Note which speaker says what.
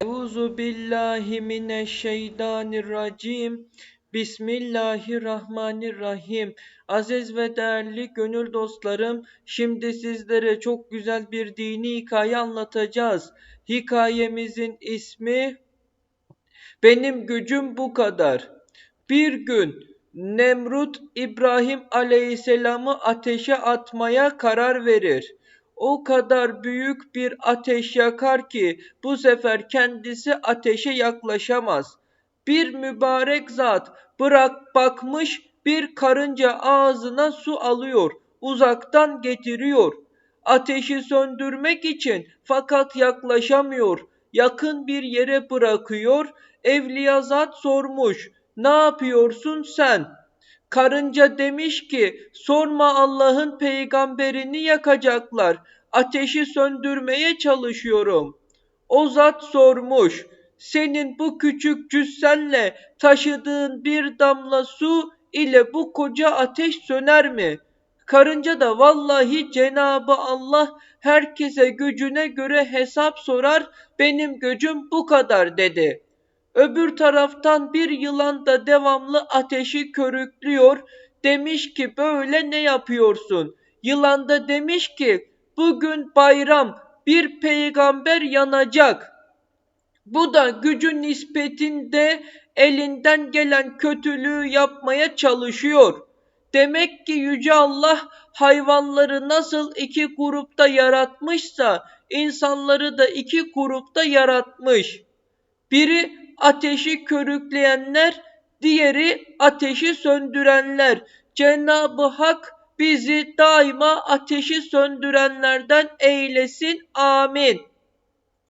Speaker 1: Euzu billahi mineşşeytanirracim. Bismillahirrahmanirrahim. Aziz ve değerli gönül dostlarım, şimdi sizlere çok güzel bir dini hikaye anlatacağız. Hikayemizin ismi Benim gücüm bu kadar. Bir gün Nemrut İbrahim Aleyhisselam'ı ateşe atmaya karar verir. O kadar büyük bir ateş yakar ki bu sefer kendisi ateşe yaklaşamaz. Bir mübarek zat bırak bakmış bir karınca ağzına su alıyor, uzaktan getiriyor. Ateşi söndürmek için fakat yaklaşamıyor. Yakın bir yere bırakıyor. Evliya zat sormuş. Ne yapıyorsun sen? Karınca demiş ki sorma Allah'ın peygamberini yakacaklar. Ateşi söndürmeye çalışıyorum. O zat sormuş. Senin bu küçük cüssenle taşıdığın bir damla su ile bu koca ateş söner mi? Karınca da vallahi Cenabı Allah herkese gücüne göre hesap sorar. Benim gücüm bu kadar dedi. Öbür taraftan bir yılan da devamlı ateşi körüklüyor. Demiş ki böyle ne yapıyorsun? Yılan da demiş ki bugün bayram bir peygamber yanacak. Bu da gücü nispetinde elinden gelen kötülüğü yapmaya çalışıyor. Demek ki Yüce Allah hayvanları nasıl iki grupta yaratmışsa insanları da iki grupta yaratmış. Biri ateşi körükleyenler, diğeri ateşi söndürenler. Cenab-ı Hak bizi daima ateşi söndürenlerden eylesin. Amin.